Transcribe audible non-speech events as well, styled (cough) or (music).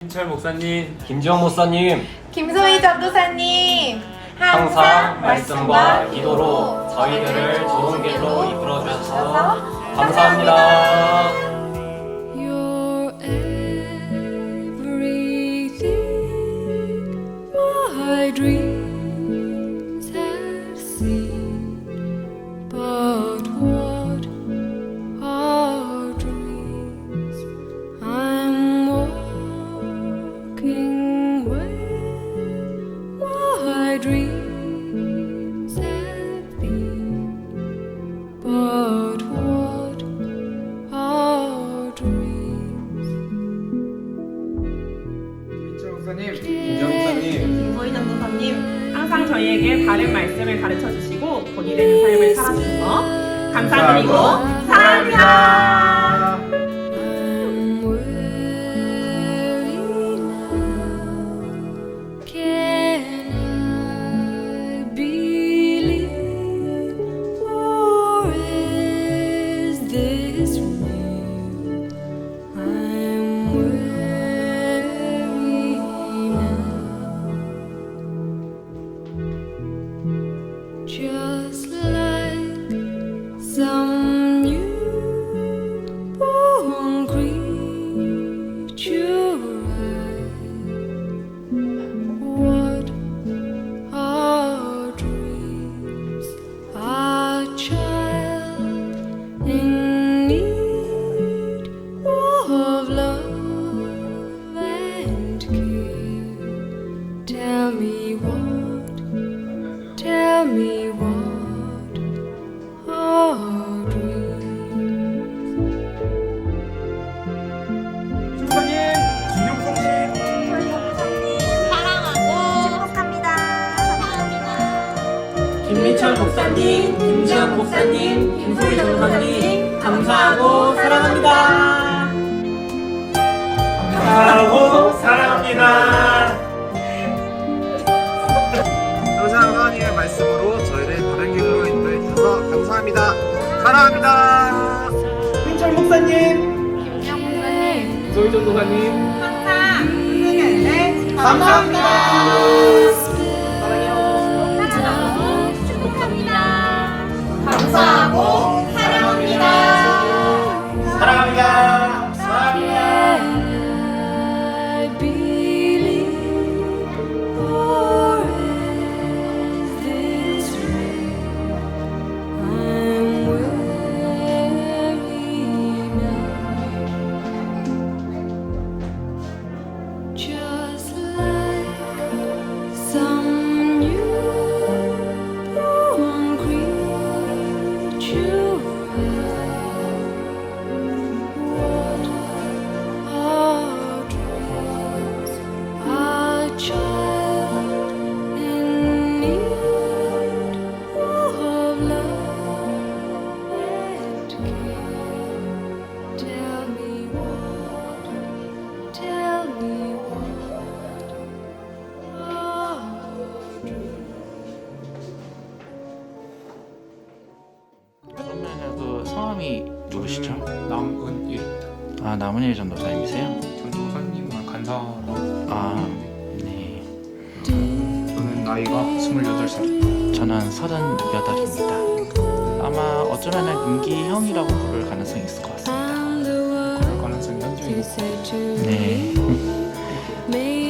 김철 목사님, 김지원 목사님. 김소희 전도사님 항상 말씀과 기도로 저희들을 좋은 길로 이끌어 주셔서 감사합니다. 가르쳐 주시고 본이 되는 삶을 살아주셔서 감사드리고 사랑합니다. 목사님 김지원 목사님 김소희 전도사님 감사하고 사랑합니다. 감사하고 사랑합니다. 항상 하나님의 말씀으로 저희를 바른 길로 인도해 주셔서 감사합니다. 사랑합니다. 김철 목사님, 김영 목사님 김소희 전도사님, 항상 승리할 감사합니다. 누구시죠? 남은일 아 남은일 전도사님이세요? 전도사님과 간사라고. 아 네. 저는 나이가 28살. 저는 38입니다. 아마 어쩌면은 윤기형이라고 부를 가능성이 있을 것 같습니다. 그럴 가능성이 현저히 to 네. (laughs) (laughs)